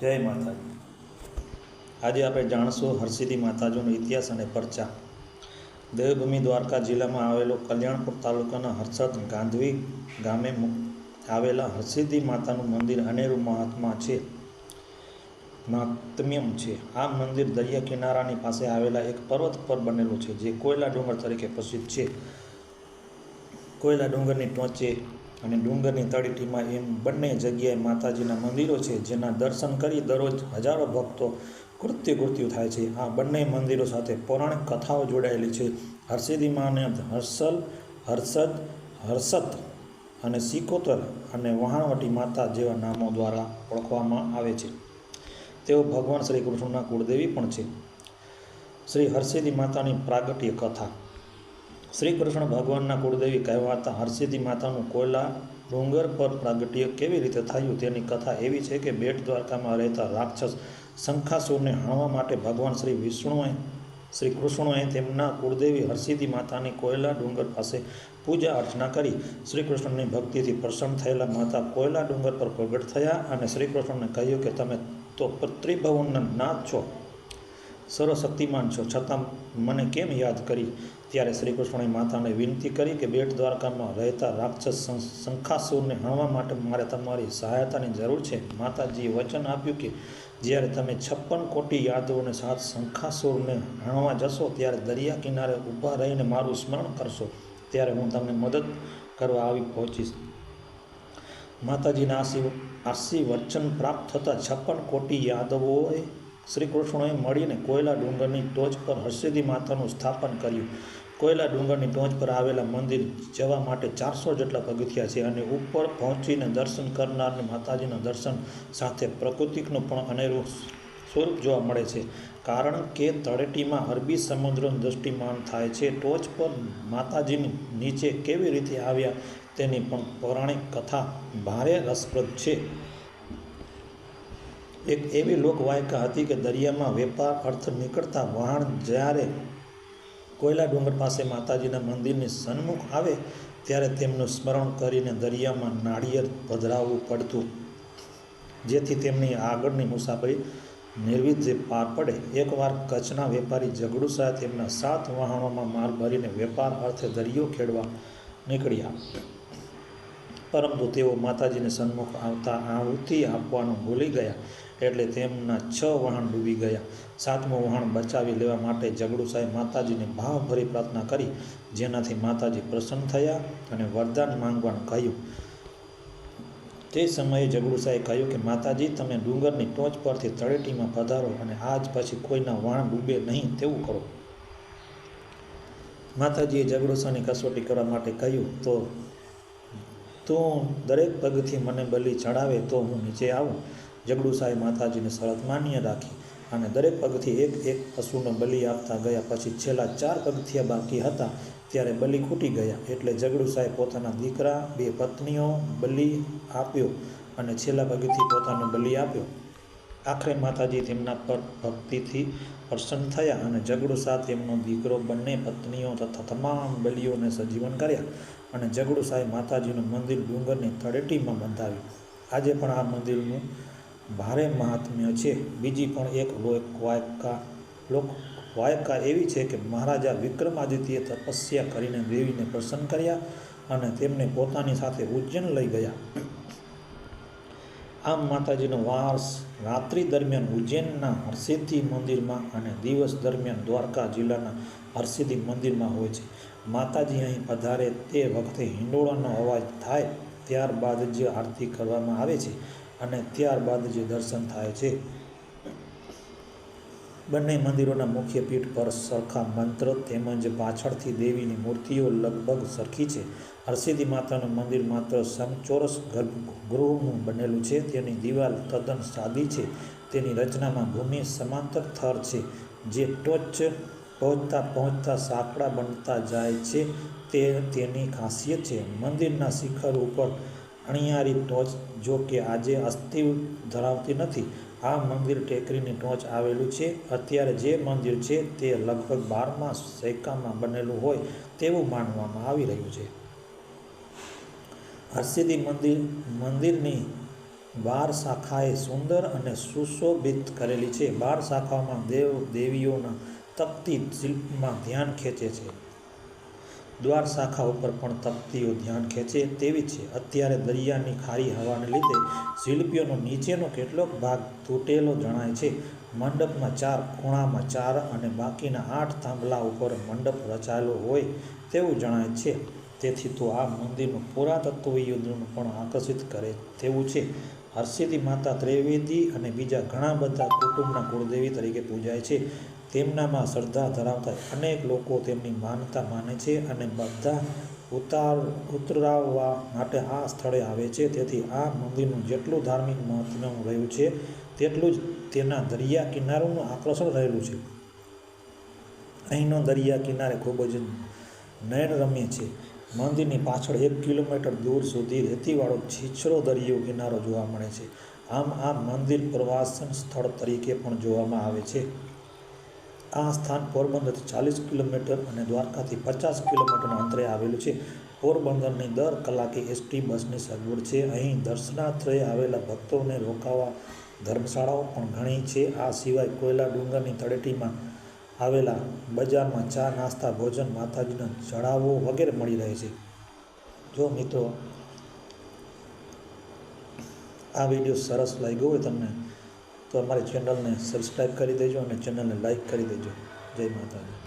જય માતાજી. આજે આપણે જાણશું હરસિદ્ધિ માતાજીનો ઇતિહાસ અને પરચા. દેવભૂમિ દ્વારકા જિલ્લામાં આવેલો કલ્યાણપુર તાલુકાના હર્ષદ ગાંધવી ગામે આવેલા હરસિદ્ધિ માતાનું મંદિર અનેરું મહાત્મા છે. મહાત્મ્યમ છે. આ મંદિર દરિયા કિનારાની પાસે આવેલા એક પર્વત પર બનેલું છે, જે કોયલા ડુંગર તરીકે પ્રસિદ્ધ છે. કોયલા ડુંગરની ટોચે અને ડુંગરની તળેટીમાં એમ બંને જગ્યાએ માતાજીના મંદિરો છે, જેના દર્શન કરી દરરોજ હજારો ભક્તો કૃત્ય કૃત્યુ થાય છે. આ બંને મંદિરો સાથે પૌરાણિક કથાઓ જોડાયેલી છે. હરસિદ્ધિમાને હર્ષલ, હર્ષદ હર્ષદ અને સિકોતર અને વહાણવટી માતા જેવા નામો દ્વારા ઓળખવામાં આવે છે. તેઓ ભગવાન શ્રી કૃષ્ણના કુળદેવી પણ છે. શ્રી હરસિદ્ધિ માતાની પ્રાગટ્ય કથા શ્રી કૃષ્ણ ભગવાનના કુળદેવી કહેવાતા હરસિદ્ધિ માતાનું કોયલા ડુંગર પર પ્રાગટ્ય કેવી રીતે થયું તેની કથા એવી છે કે બેટ દ્વારકામાં રહેતા રાક્ષસ શંખાસુરને હાણવા માટે ભગવાન શ્રી વિષ્ણુએ, શ્રી કૃષ્ણએ તેમના કુળદેવી હરસિદ્ધિ માતાની કોયલા ડુંગર પાસે પૂજા અર્ચના કરી. શ્રી કૃષ્ણની ભક્તિથી પ્રસન્ન થયેલા માતા કોયલા ડુંગર પર પ્રગટ થયા અને શ્રી કૃષ્ણને કહ્યું કે તમે તો પત્રિભવનના નાથ છો, સર્વશક્તિમાન છો, છતાં મને કેમ યાદ કરી? ત્યારે શ્રી કૃષ્ણએ માતાને વિનંતી કરી કે બેટ દ્વારકામાં રહેતા રાક્ષસ શંખાસુરને હણવા માટે મારે તમારી સહાયતાની જરૂર છે. માતાજીએ વચન આપ્યું કે જ્યારે તમે છપ્પન કોટી યાદવોને સાથ શંખાસુરને હણવા જશો, ત્યારે દરિયા કિનારે ઊભા રહીને મારું સ્મરણ કરશો, ત્યારે હું તમને મદદ કરવા આવી પહોંચીશ. માતાજીના આશી આશી વચન પ્રાપ્ત થતાં છપ્પન કોટી યાદવોએ શ્રી કૃષ્ણએ મળીને કોયલા ડુંગરની ટોચ પર હર્ષિદી માતાનું સ્થાપન કર્યું. કોયલા ડુંગરની ટોચ પર આવેલા મંદિર જવા માટે ચારસો જેટલા પગથિયા છે અને ઉપર પહોંચીને દર્શન કરનારને માતાજીના દર્શન સાથે પ્રકૃતિકનું પણ અનેરું સ્વરૂપ જોવા મળે છે. કારણ કે તળેટીમાં અરબી સમુદ્રનું દૃષ્ટિમાન થાય છે, ટોચ પર માતાજીની નીચે કેવી રીતે આવ્યા તેની પણ પૌરાણિક કથા ભારે રસપ્રદ છે. એક એવી લોકવાયકા હતી કે દરિયામાં વેપાર અર્થ નીકળતા વહાણ જ્યારે કોયલા ડુંગર પાસે માતાજીના મંદિરની સન્મુખ આવે, ત્યારે તેમનું સ્મરણ કરીને દરિયામાં નાળિયેર પધરાવવું પડતું. જેથી તેમની આગળની મુસાફરી નિર્વિધ્ય પાર પડે. એકવાર કચ્છના વેપારી ઝઘડુસા તેમના સાત વહાણોમાં માલ ભરીને વેપાર અર્થે દરિયો ખેડવા નીકળ્યા. પરંતુ તેઓ માતાજીને સન્મુખ આવતા આહુતિ આપવાનું ભૂલી ગયા એટલે તેમના છ વહાણ ડૂબી ગયા. સાતમું વહાણ બચાવી લેવા માટે જગડુસાએ માતાજીને ભાવભરી પ્રાર્થના કરી, જેનાથી માતાજી પ્રસન્ન થયા અને વરદાન માંગવાનું કહ્યું. તે સમયે જગડુસાએ કહ્યું કે, માતાજી, તમે ડુંગરની ટોચ પરથી તળેટીમાં પધારો અને આજ પછી કોઈના વાણ ડૂબે નહીં તેવું કરો. માતાજીએ જગડુસાની કસોટી કરવા માટે કહ્યું, તો તું દરેક પગથી મને બલિ ચડાવે તો હું નીચે આવું. ઝઘડુસાએ માતાજીને શરત માન્ય રાખી અને દરેક પગથી એક એક પશુને બલિ આપતા ગયા. પછી છેલ્લા ચાર પગથિયા બાકી હતા ત્યારે બલિ ખૂટી ગયા. એટલે ઝઘડુસાએ પોતાના દીકરા, બે પત્નીઓ બલિ આપ્યો અને છેલ્લા પગથી પોતાનો બલિ આપ્યો. આખરે માતાજી તેમના પર ભક્તિથી પ્રસન્ન થયા અને ઝઘડુસા તેમનો દીકરો બંને પત્નીઓ તથા તમામ બલિઓને સજીવન કર્યા અને ઝઘડુસાએ માતાજીનું મંદિર ડુંગરની તળેટીમાં બંધાવ્યું. આજે પણ આ મંદિરનું ભારે મહાત્મ્ય છે. બીજી પણ એક લોકવાયકા લોક વાયકા એવી છે કે મહારાજા વિક્રમાદિત્યએ તપસ્યા કરીને દેવીને પ્રસન્ન કર્યા અને તેમને પોતાની સાથે ઉજ્જૈન લઈ ગયા. આમ માતાજીનો વાસ રાત્રિ દરમિયાન ઉજ્જૈનના હરસિદ્ધિ મંદિરમાં અને દિવસ દરમિયાન દ્વારકા જિલ્લાના હરસિદ્ધિ મંદિરમાં હોય છે. માતાજી અહીં પધારે તે વખતે હિંડોળાનો અવાજ થાય ત્યારબાદ જ આરતી કરવામાં આવે છે અને ત્યારબાદ જ દર્શન થાય છે. બંને મંદિરોના મુખ્ય પીઠ પર સરખા મંત્ર તેમજ પાછળથી દેવીની મૂર્તિઓ લગભગ સરખી છે. હરસિદ્ધિ માતાનું મંદિર માત્ર સમચોરસ ગર્ભગૃહનું બનેલું છે. તેની દિવાલ તદ્દન સાદી છે. તેની રચનામાં ભૂમિ સમાંતર થર છે, જે ટોચ પહોંચતા પહોંચતા સાંકડા બનતા જાય છે. તે તેની ખાસિયત છે. મંદિરના શિખર ઉપર અણિયારી ટોચ જો કે આજે અસ્થિ ધરાવતી નથી. આ મંદિર ટેકરીની ટોચ આવેલું છે. અત્યારે જે મંદિર છે તે લગભગ બારમા સૈકામાં બનેલું હોય તેવું માનવામાં આવી રહ્યું છે. હરસિદ્ધિ મંદિર, મંદિરની બાર શાખાએ સુંદર અને સુશોભિત કરેલી છે. બાર શાખાઓમાં દેવ દેવીઓના તકતી શિલ્પમાં ધ્યાન ખેંચે છે. દ્વાર શાખા ઉપર પણ તકતીઓ ધ્યાન ખેંચે તેવી છે. અત્યારે દરિયાની ખારી હવાને લીધે શિલ્પીઓનો નીચેનો કેટલોક ભાગ તૂટેલો જણાય છે. મંડપમાં ચાર ખૂણામાં ચાર અને બાકીના આઠ થાંભલા ઉપર મંડપ રચાયેલો હોય તેવું જણાય છે. તેથી તો આ મંદિરનું પુરાતત્વવિદોને પણ આકર્ષિત કરે તેવું છે. હરસિદ્ધિ માતા ત્રિવેદી અને બીજા ઘણા બધા કુટુંબના કુળદેવી તરીકે પૂજાય છે. તેમનામાં શ્રદ્ધા ધરાવતા અનેક લોકો તેમની માનતા માને છે અને બધા ઉતાર ઉતરાવવા માટે આ સ્થળે આવે છે. તેથી આ મંદિરનું જેટલું ધાર્મિક મહત્વ રહ્યું છે, તેટલું જ તેના દરિયા કિનારોનું આકર્ષણ રહેલું છે. અહીંનો દરિયા કિનારે ખૂબ જ નયનરમ્ય છે. મંદિરની પાછળ એક કિલોમીટર દૂર સુધી રેતીવાળો છીછરો દરિયો કિનારો જોવા મળે છે. આમ આ મંદિર પ્રવાસન સ્થળ તરીકે પણ જોવામાં આવે છે. આ સ્થાન પોરબંદરથી ચાલીસ કિલોમીટર અને દ્વારકાથી પચાસ કિલોમીટરના અંતરે આવેલું છે. પોરબંદરની દર કલાકે એસટી બસની સગવડ છે. અહીં દર્શનાર્થે આવેલા ભક્તોને રોકાવા ધર્મશાળાઓ પણ ઘણી છે. આ સિવાય કોયલા ડુંગરની તળેટીમાં આવેલા બજારમાં ચા, નાસ્તા, ભોજન, માતાજીના ચડાવો વગેરે મળી રહે છે. જો મિત્રો આ વીડિયો સરસ લાગ્યો હોય તમને તો અમારી ચેનલને સબસ્ક્રાઈબ કરી દેજો અને ચેનલને લાઈક કરી દેજો. જય માતાજી.